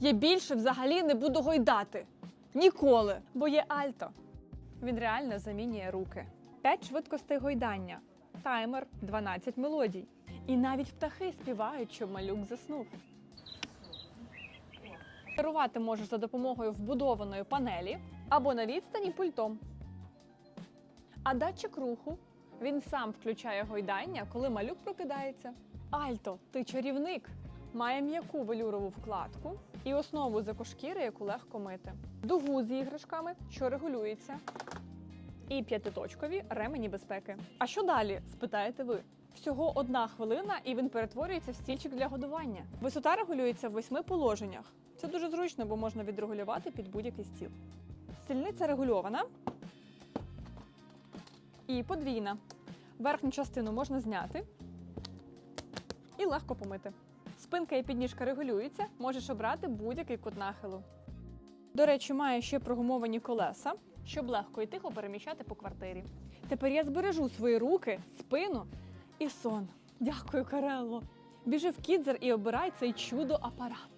Я більше взагалі не буду гойдати. Ніколи. Бо є альто. Він реально замінює руки. 5 швидкостей гойдання. Таймер 12 мелодій. І навіть птахи співають, щоб малюк заснув. Керувати можеш за допомогою вбудованої панелі або на відстані пультом. А датчик руху він сам включає гойдання, коли малюк прокидається. Альто, ти чарівник! Має м'яку велюрову вкладку і основу з екошкіри, яку легко мити. Дугу з іграшками, що регулюється, і п'ятиточкові ремені безпеки. А що далі? спитаєте ви. Всього одна хвилина, і він перетворюється в стільчик для годування. Висота регулюється в восьми положеннях. Це дуже зручно, бо можна відрегулювати під будь-який стіл. Стільниця регульована і подвійна. Верхню частину можна зняти і легко помити. Спинка і підніжка регулюються, можеш обрати будь-який кут нахилу. До речі, має ще прогумовані колеса, щоб легко і тихо переміщати по квартирі. Тепер я збережу свої руки, спину і сон. Дякую, Карелло. Біжи в кідзер і обирай цей чудо апарат.